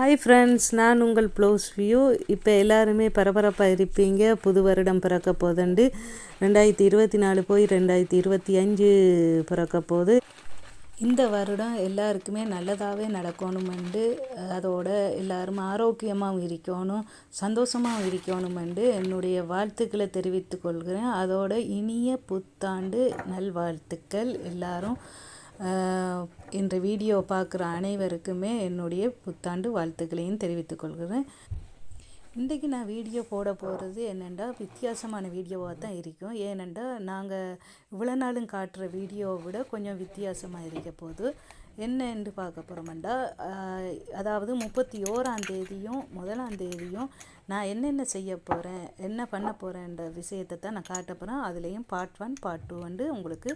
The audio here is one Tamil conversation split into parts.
ஹாய் ஃப்ரெண்ட்ஸ் நான் உங்கள் ப்ளவுஸ் வியூ இப்போ எல்லாருமே பரபரப்பாக இருப்பீங்க. புது வருடம் பிறக்க போதுண்டு ரெண்டாயிரத்தி இருபத்தி நாலு போய் ரெண்டாயிரத்தி இருபத்தி அஞ்சு பிறக்க போகுது. இந்த வருடம் எல்லாருக்குமே நல்லதாகவே நடக்கணுமெண்டு அதோட எல்லாரும் ஆரோக்கியமாகவும் இருக்கணும் சந்தோஷமாகவும் இருக்கணுமெண்டு என்னுடைய வாழ்த்துக்களை தெரிவித்துக் கொள்கிறேன். அதோட இனிய புத்தாண்டு நல்வாழ்த்துக்கள் எல்லாரும். இன்று வீடியோ பார்க்குற அனைவருக்குமே என்னுடைய புத்தாண்டு வாழ்த்துக்களையும் தெரிவித்துக் கொள்கிறேன். இன்றைக்கி நான் வீடியோ போட போகிறது என்னென்னா வித்தியாசமான வீடியோவாக தான் இருக்கும். ஏனெண்டா நாங்கள் இவ்வளோ நாளும் காட்டுற வீடியோவை விட கொஞ்சம் வித்தியாசமாக இருக்க போகுது என்னென்று பார்க்க போகிறோம்டா அதாவது முப்பத்தி ஓராம் தேதியும் முதலாம் தேதியும் நான் என்னென்ன செய்ய போகிறேன் என்ன பண்ண போகிறேன்ற விஷயத்தை தான் நான் காட்ட போகிறேன் அதுலேயும் பார்ட் ஒன் பார்ட் டூ வந்து உங்களுக்கு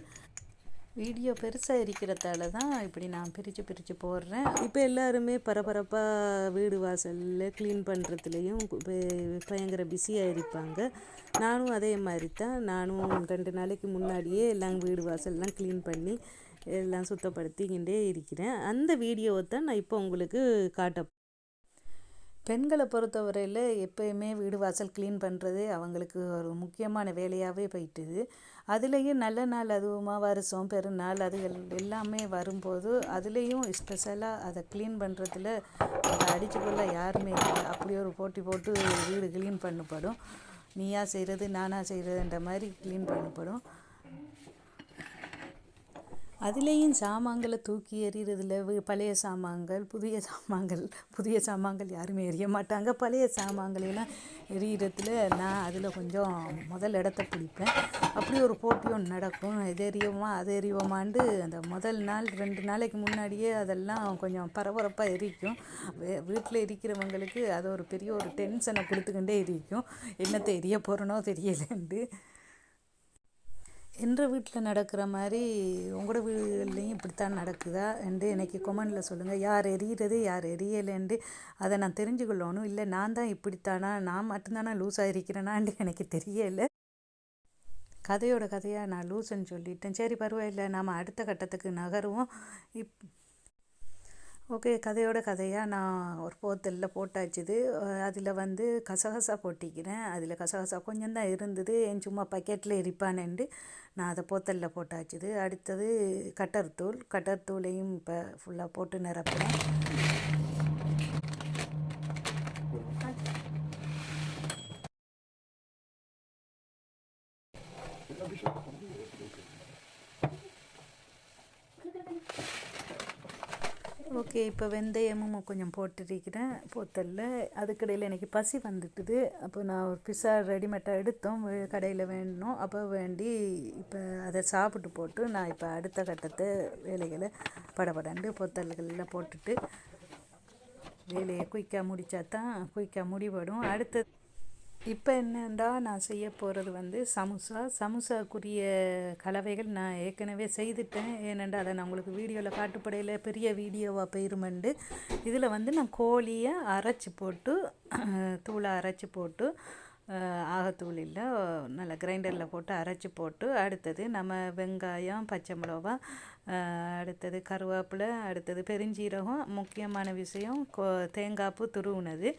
வீடியோ பெருசாக இருக்கிறதால தான் இப்படி நான் பிரித்து பிரித்து போடுறேன். இப்போ எல்லாருமே பரபரப்பாக வீடு வாசலில் க்ளீன் பண்ணுறதுலேயும் பயங்கர பிஸியாக இருப்பாங்க நானும் அதே மாதிரி தான் நானும் ரெண்டு நாளைக்கு முன்னாடியே எல்லாம் வீடு வாசல்லாம் க்ளீன் பண்ணி எல்லாம் சுத்தப்படுத்திக்கிட்டே இருக்கிறேன். அந்த வீடியோவை தான் நான் இப்போ உங்களுக்கு காட்ட பெண்களை பொறுத்தவரையில் எப்போயுமே வீடு வாசல் க்ளீன் பண்ணுறது அவங்களுக்கு ஒரு முக்கியமான வேலையாகவே போயிட்டுது. அதுலேயும் நல்ல நாள் அதுவுமா வருஷம் பெருநாள் அது எல்லாமே வரும்போது அதுலேயும் ஸ்பெஷலாக அதை க்ளீன் பண்ணுறதுல அதை அடித்து கொள்ள யாருமே இல்லை. அப்படி ஒரு போட்டி போட்டு வீடு க்ளீன் பண்ணப்படும். நீயா செய்கிறது நானா செய்கிறதுன்ற மாதிரி க்ளீன் பண்ணப்படும். அதுலேயும் சாமான்களை தூக்கி எறிகிறதுல பழைய சாமான்கள் புதிய சாமான்கள் புதிய சாமான்கள் யாருமே எறிய மாட்டாங்க. பழைய சாமான்களையெல்லாம் எறிகிறதுல நான் அதில் கொஞ்சம் முதல் இடத்த பிடிப்பேன். அப்படி ஒரு போட்டி ஒன்று நடக்கும். இது எறிவோமா அது எறிவோமாண்டு அந்த முதல் நாள் ரெண்டு நாளைக்கு முன்னாடியே அதெல்லாம் கொஞ்சம் பரபரப்பாக எரிக்கும். வீட்டில் இருக்கிறவங்களுக்கு அது ஒரு பெரிய ஒரு டென்ஷனை கொடுத்துக்கிட்டே இருக்கும் என்னத்தை எரிய போகிறனோ தெரியலேன்ட்டு. என்ற வீட்டில் நடக்கிற மாதிரி உங்களோட வீடுகள்லையும் இப்படித்தான் நடக்குதா? என்று எனக்கு கொமெண்டில் சொல்லுங்கள் யார் எரியிறது யார் எரியலைன்ட்டு அதை நான் தெரிஞ்சுக்கொள்ளணும் இல்லை நான் தான் இப்படித்தானா? நான் மட்டும்தானா லூஸாக இருக்கிறேனான்ட்டு எனக்கு தெரியலை. கதையோட கதையாக நான் லூசுன்னு சொல்லிட்டேன். சரி பரவாயில்லை. நாம் அடுத்த கட்டத்துக்கு நகருவோம். இப் ஓகே கதையோட கதையாக நான் ஒரு போத்தலில் போட்டாச்சுது. அதில் வந்து கசகசா போட்டிக்கிறேன். அதில் கசகசா கொஞ்சம் தான் இருந்தது. என் சும்மா பக்கெட்டில் எரிப்பானேன்ட்டு நான் அதை போத்தலில் போட்டாச்சுது. அடுத்தது கட்டர் தூள். கட்டர் தூளையும் இப்போ ஃபுல்லாக போட்டு நிரப்புறேன். ஓகே இப்போ வெந்தயமும் கொஞ்சம் போட்டிருக்கிறேன் போத்தல்ல. அதுக்கடையில் எனக்கு பசி வந்துட்டுது. அப்போ நான் ஒரு பிஸா ரெடிமேட்டாக எடுத்தோம். வே- கடையில் வேணும் அப்போ வேண்டி இப்போ அதை சாப்பிட்டு போட்டு நான் இப்போ அடுத்த கட்டத்தை வேலைகளை படபடண்டு பொத்தல்களில் போட்டுட்டு வேலையை குயிக்காக முடித்தா தான் குயிக்காக முடிவடும் அடுத்தது இப்போ என்னண்டா நான் செய்ய போகிறது வந்து சமுசா. சமுசாக்குரிய கலவைகள் நான் ஏற்கனவே செய்துட்டேன். ஏனெண்டா அதை நான் உங்களுக்கு வீடியோவில் காட்டுப்படையில் பெரிய வீடியோவாக போயிருமெண்டு. இதில் வந்து நான் கோழியை அரைச்சி போட்டு தூளை அரைச்சி போட்டு ஆகத்தூள் இல்லை. நல்லா கிரைண்டரில் போட்டு அரைச்சி போட்டு அடுத்தது நம்ம வெங்காயம் பச்சை மிளகா அடுத்தது கருவேப்பிலை அடுத்தது பெருஞ்சீரகம் முக்கியமான விஷயம் கோ தேங்காய்ப்பு துருவுனது.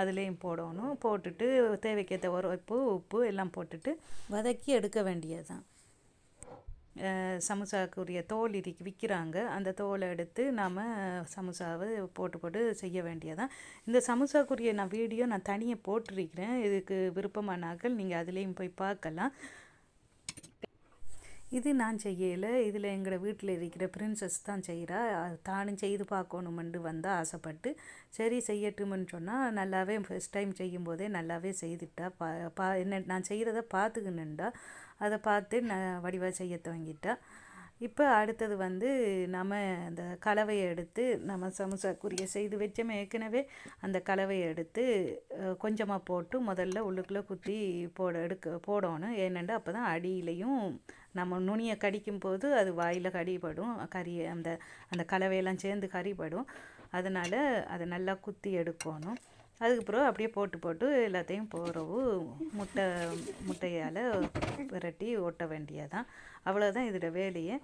அதுலேயும் போடணும். போட்டுட்டு தேவைக்கேற்ற உரப்பு உப்பு எல்லாம் போட்டுட்டு வதக்கி எடுக்க வேண்டியது தான் சமோசாவுக்குரிய தோல் இருக்கு விற்கிறாங்க அந்த தோலை எடுத்து நாம் சமோசாவை போட்டு போட்டு செய்ய வேண்டியதான் இந்த சமோசாக்குரிய நான் வீடியோ நான் தனியாக போட்டிருக்கிறேன். இதுக்கு விருப்பமானாக்கள் நீங்கள் அதுலேயும் போய் பார்க்கலாம். இது நான் செய்யலை. இதில் எங்களோட வீட்டில் இருக்கிற பிரின்சஸ் தான் செய்கிறா தானும் செய்து பார்க்கணுமெண்டு வந்து ஆசைப்பட்டு சரி செய்யட்டும்னு சொன்னால் நல்லாவே ஃபஸ்ட் டைம் செய்யும்போதே நல்லாவே செய்துட்டா. பா பா என்ன நான் செய்கிறத பார்த்துக்கினுண்டா அதை பார்த்து நான் வடிவாக செய்ய துவங்கிட்டேன் இப்போ அடுத்தது வந்து நம்ம அந்த கலவையை எடுத்து நம்ம சமோசாக்குரிய செய்து வச்சோமே. ஏற்கனவே அந்த கலவையை எடுத்து கொஞ்சமாக போட்டு முதல்ல உள்ளுக்குள்ளே குத்தி போட எடுக்க போடணும். ஏனெண்டா அப்போ தான் அடியிலையும் நம்ம நுனியை கடிக்கும் போது அது வாயில் கடிபடும். கறி அந்த அந்த கலவையெல்லாம் சேர்ந்து கறிபடும். அதனால் அதை நல்லா குத்தி எடுக்கணும். அதுக்கப்புறம் அப்படியே போட்டு போட்டு எல்லாத்தையும் போகிறவு முட்டை முட்டையால் விரட்டி ஒட்ட வேண்டியதான் அவ்வளோதான் இதோட வேலையை.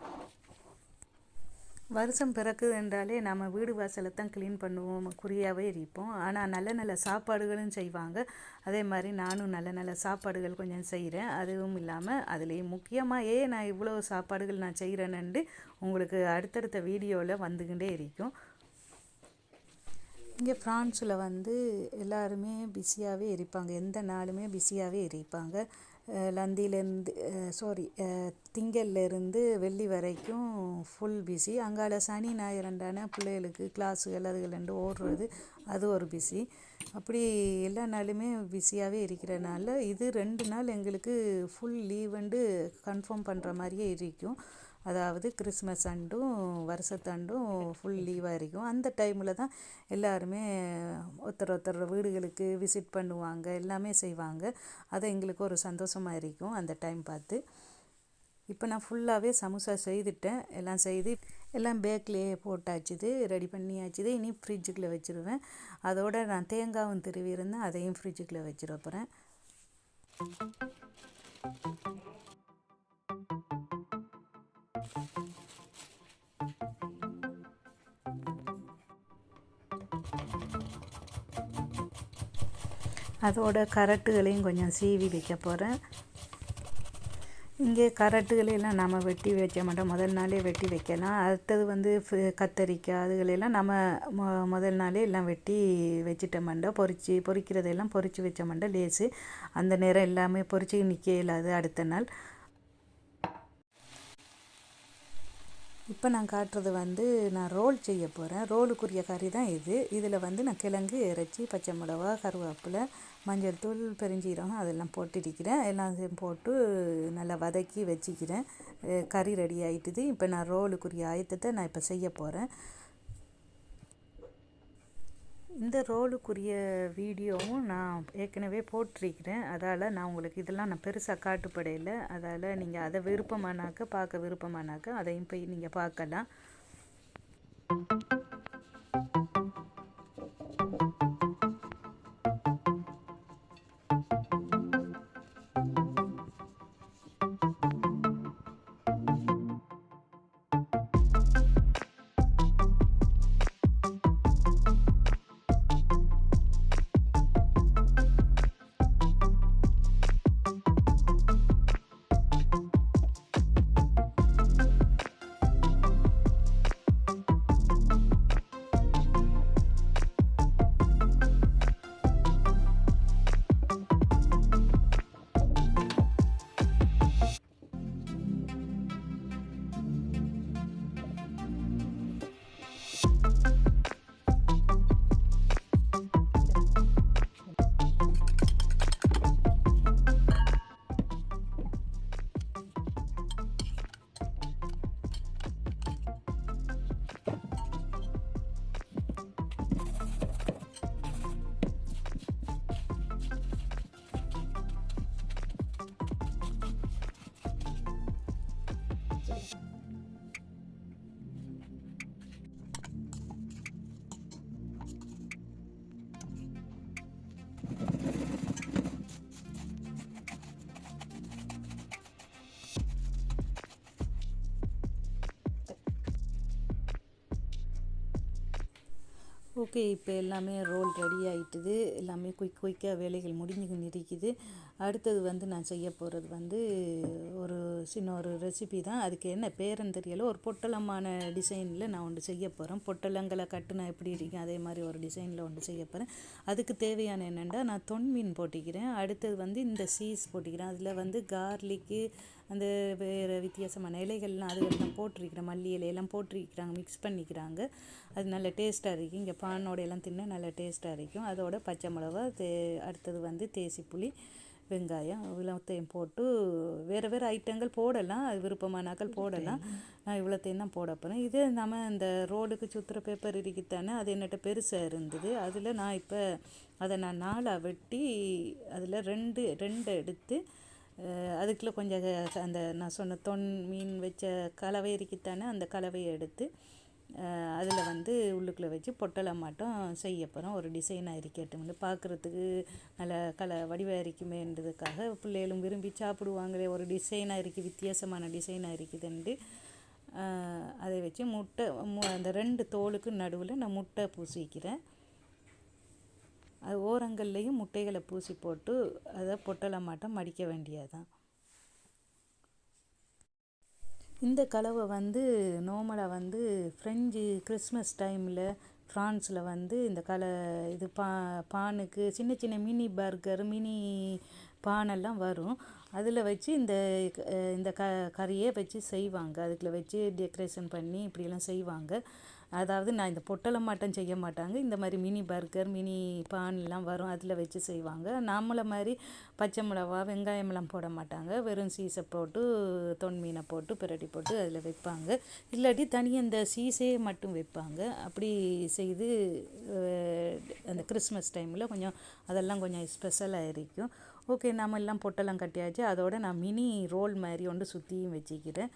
வருஷம் பிறக்குது என்றாலே நம்ம வீடு வாசலை தான் க்ளீன் பண்ணுவோம் குறியாகவே இருப்போம். ஆனால் நல்ல நல்ல சாப்பாடுகளும் செய்வாங்க. அதே மாதிரி நானும் நல்ல நல்ல சாப்பாடுகள் கொஞ்சம் செய்கிறேன் அதுவும் இல்லாமல் அதுலேயும் முக்கியமாக ஏன் நான் இவ்வளோ சாப்பாடுகள் நான் செய்கிறேன்னு உங்களுக்கு அடுத்தடுத்த வீடியோவில் வந்துக்கிட்டே இருக்கும். இங்கே ஃப்ரான்ஸில் வந்து எல்லாருமே பிஸியாகவே இருப்பாங்க எந்த நாளுமே பிஸியாகவே இருப்பாங்க லந்திலேருந்து சாரி திங்கள்லேருந்து வெள்ளி வரைக்கும் ஃபுல் பிஸி அங்கால சனி ஞாயிறண்டான பிள்ளைகளுக்கு கிளாஸுகள் அதுகளண்டு ஓடுறது அது ஒரு பிஸி அப்படி எல்லா நாளுமே பிஸியாகவே இருக்கிறனால இது ரெண்டு நாள் எங்களுக்கு ஃபுல் லீவுண்டு கன்ஃபார்ம் பண்ணுற மாதிரியே இருக்கும். அதாவது கிறிஸ்மஸ் அண்டும் வருஷத்தாண்டும் ஃபுல் லீவாக இருக்கும். அந்த டைமில் தான் எல்லாருமே ஒருத்தர் ஒருத்தர் வீடுகளுக்கு விசிட் பண்ணுவாங்க எல்லாமே செய்வாங்க. அது எங்களுக்கு ஒரு சந்தோஷமாக இருக்கும் அந்த டைம் பார்த்து. இப்போ நான் ஃபுல்லாகவே சமோசா செய்துட்டேன். எல்லாம் செய்து எல்லாம் பேக்லேயே போட்டாச்சுது ரெடி பண்ணியாச்சுது. இனி ஃப்ரிட்ஜுக்குள்ளே வச்சுருவேன். அதோட நான் தேங்காவும் திருவியிருந்தேன் அதையும் ஃப்ரிட்ஜுக்குள்ளே வச்சிட போகிறேன் அதோட கரட்டுகளையும் கொஞ்சம் சீவி வைக்க போகிறேன் இங்கே கரட்டுகளையெல்லாம் நம்ம வெட்டி வைக்க மாட்டோம். முதல் நாளே வெட்டி வைக்கலாம். அடுத்தது வந்து கத்தரிக்காய் அதுகளெல்லாம் நம்ம மொ முதல் நாளே எல்லாம் வெட்டி வச்சிட்ட மாட்டோம் பொறிச்சு பொறிக்கிறதெல்லாம் பொறிச்சு வச்ச மாட்டோம் லேஸு அந்த நேரம் எல்லாமே பொறிச்சு நிற்க இல்லாது அடுத்த நாள். இப்போ நான் காட்டுறது வந்து நான் ரோல் செய்ய போகிறேன் ரோலுக்குரிய கறி தான் இது. இதில் வந்து நான் கிழங்கு இறைச்சி பச்சை மிளகா கருவேப்பிலை மஞ்சள் தூள் பெருஞ்சீரகம் அதெல்லாம் போட்டிருக்கிறேன். எல்லாத்தையும் போட்டு நல்லா வதக்கி வச்சுக்கிறேன். கறி ரெடி ஆகிட்டுது இப்போ நான் ரோலுக்குரிய ஆயத்தத்தை நான் இப்போ செய்ய போகிறேன் இந்த ரோலுக்குரிய வீடியோவும் நான் ஏற்கனவே போட்டிருக்கிறேன். அதால் நான் உங்களுக்கு இதெல்லாம் நான் பெருசாக காட்டுப்படையில். அதால் நீங்கள் அதை விருப்பமானாக்க பார்க்க விருப்பமானாக்க அதையும் போய் நீங்கள் பார்க்கலாம். ஓகே இப்போ எல்லாமே ரோல் ரெடி ஆகிட்டுது எல்லாமே குயிக் குயிக்காக வேலைகள் முடிஞ்சு இருக்குது அடுத்தது வந்து நான் செய்ய போகிறது வந்து ஒரு சின்ன ஒரு ரெசிபி தான். அதுக்கு என்ன பேருன்னு தெரியல. ஒரு பொட்டலமான டிசைனில் நான் ஒன்று செய்ய போகிறேன் பொட்டலங்களை கட்டுனா எப்படி இருக்கும்? அதே மாதிரி ஒரு டிசைனில் ஒன்று செய்ய போகிறேன் அதுக்கு தேவையான என்னென்னா நான் தொன்மீன் போட்டிக்கிறேன். அடுத்தது வந்து இந்த சீஸ் போட்டிக்கிறேன். அதில் வந்து கார்லிக்கு அந்த வேறு வித்தியாசமான இலைகள்லாம் அதுகள்லாம் போட்டிருக்கிறேன். மல்லி இலையெல்லாம் போட்டிருக்கிறாங்க மிக்ஸ் பண்ணிக்கிறாங்க. அது நல்ல டேஸ்ட்டாக இருக்கும். இங்கே பானோட எல்லாம் தின்ன நல்ல டேஸ்ட்டாக இருக்கும். அதோட பச்சை மிளகா தே அடுத்தது வந்து தேசி புளி வெங்காயம் இவ்வளோத்தையும் போட்டு வேறு வேறு ஐட்டங்கள் போடலாம். அது விருப்பமானாக்கள் போடலாம். நான் இவ்வளோத்தையும் தான் போட போகிறேன் இது நம்ம இந்த ரோடுக்கு சுற்றுற பேப்பர் இருக்குத்தானே அது என்னட்ட பெருசாக இருந்தது. அதில் நான் இப்போ அதை நான் நாளாக வெட்டி அதில் ரெண்டு ரெண்டு எடுத்து அதுக்குள்ளே கொஞ்சம் அந்த நான் சொன்ன தொன் மீன் வச்ச கலவை இருக்கித்தானே அந்த கலவையை எடுத்து அதில் வந்து உள்ளுக்குள்ளே வச்சு பொட்டலை மாட்டம் செய்ய போகிறோம் ஒரு டிசைனாக இருக்கட்டும்னு பார்க்குறதுக்கு நல்ல கல வடிவாக இருக்குமேன்றதுக்காக பிள்ளைகளும் விரும்பி சாப்பிடுவாங்களே. ஒரு டிசைனாக இருக்குது வித்தியாசமான டிசைனாக இருக்குதுன்ட்டு அதை வச்சு முட்டை அந்த ரெண்டு தோலுக்கு நடுவில் நான் முட்டை பூசிக்கிறேன். அது ஓரங்கள்லேயும் முட்டைகளை பூசி போட்டு அதை பொட்டலை மாட்டம் மடிக்க வேண்டியதுதான். இந்த கலவை வந்து நார்மலாக வந்து ஃப்ரெஞ்சு கிறிஸ்மஸ் டைமில் ஃப்ரான்ஸில் வந்து இந்த கலை இது பா பானுக்கு சின்ன சின்ன மினி பர்கர் மினி பானெல்லாம் வரும். அதில் வச்சு இந்த இந்த க கறியை வச்சு செய்வாங்க. அதுக்குள்ள வச்சு டெக்கரேஷன் பண்ணி இப்படியெல்லாம் செய்வாங்க. அதாவது நான் இந்த பொட்டலை மாட்டம் செய்ய மாட்டாங்க. இந்த மாதிரி மினி பர்கர் மினி பான்லாம் வரும். அதில் வச்சு செய்வாங்க. நம்மளை மாதிரி பச்சை மிளகா வெங்காயமெல்லாம் போட மாட்டாங்க. வெறும் சீசை போட்டு தொன் மீனை போட்டு பிரட்டி போட்டு அதில் வைப்பாங்க. இல்லாட்டி தனியாக இந்த சீசையே மட்டும் வைப்பாங்க. அப்படி செய்து அந்த கிறிஸ்மஸ் டைமில் கொஞ்சம் அதெல்லாம் கொஞ்சம் ஸ்பெஷலாக இருக்கும். ஓகே நம்ம எல்லாம் பொட்டெல்லாம் கட்டியாச்சு. அதோட நான் மினி ரோல் மாதிரி ஒன்று சுற்றியும் வச்சுக்கிறேன்.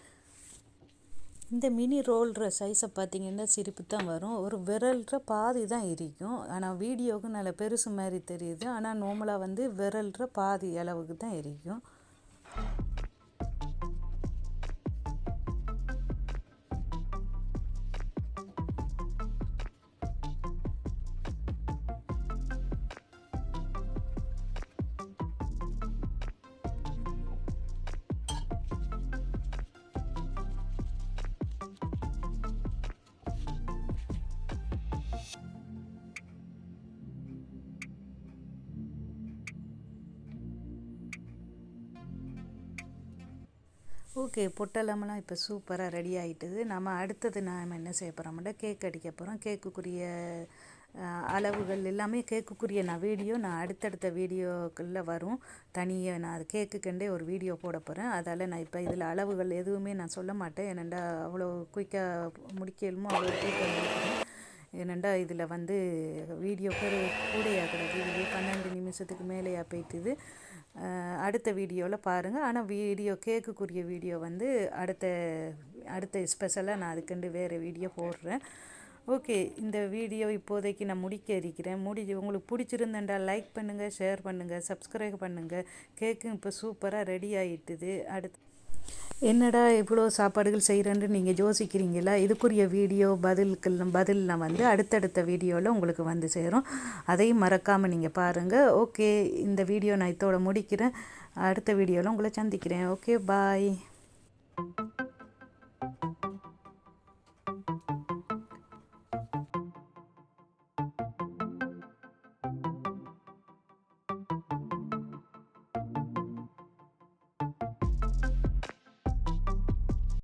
இந்த மினி ரோல்ற சைஸை பார்த்தீங்கன்னா சிரிப்பு தான் வரும். ஒரு விரல்ற பாதி தான் இருக்கும் ஆனால் வீடியோவுக்கு நல்ல பெருசு மாதிரி தெரியுது. ஆனால் நார்மலாக வந்து விரல்ற பாதி அளவுக்கு தான் இருக்கும் ஓகே பொட்டலமெல்லாம் இப்போ சூப்பராக ரெடி ஆகிட்டுது நம்ம அடுத்தது நாம் என்ன செய்ய போகிறோம்னா கேக் அடிக்க போகிறோம் கேக்குக்குரிய அளவுகள் எல்லாமே கேக்குக்குரிய நான் வீடியோ நான் அடுத்தடுத்த வீடியோக்களில் வரும். தனியாக நான் அது கேக்குக்கண்டே ஒரு வீடியோ போட போகிறேன் அதால் நான் இப்போ இதில் அளவுகள் எதுவுமே நான் சொல்ல மாட்டேன். என்னெண்டா அவ்வளோ குயிக்காக முடிக்கலுமோ அவ்வளோ குயிக்காக முடிக்கணும். என்னெண்டா இதில் வந்து வீடியோ பேர் கூடையாக இது வீடியோ பன்னெண்டு நிமிஷத்துக்கு மேலேயா போயிட்டுது. அடுத்த வீடியோவில் பாருங்கள் ஆனால் வீடியோ கேக்குக்குரிய வீடியோ வந்து அடுத்த அடுத்த ஸ்பெஷலாக நான் அதுக்குண்டு வேறு வீடியோ போடுறேன். ஓகே இந்த வீடியோ இப்போதைக்கு நான் முடிக்க இருக்கிறேன். முடி உங்களுக்கு பிடிச்சிருந்தேன்டா லைக் பண்ணுங்கள் ஷேர் பண்ணுங்கள் சப்ஸ்கிரைப் பண்ணுங்கள் கேக்கு இப்போ சூப்பராக ரெடி ஆகிட்டுது அடுத்து என்னடா இவ்வளோ சாப்பாடுகள் செய்கிறேன்னு நீங்கள் யோசிக்கிறீங்களா? இதுக்குரிய வீடியோ பதில்கள் பதிலில் வந்து அடுத்தடுத்த வீடியோவில் உங்களுக்கு வந்து சேரும். அதையும் மறக்காமல் நீங்கள் பாருங்கள் ஓகே இந்த வீடியோ நான் இதோட முடிக்கிறேன். அடுத்த வீடியோவில் உங்களை சந்திக்கிறேன். Okay bye.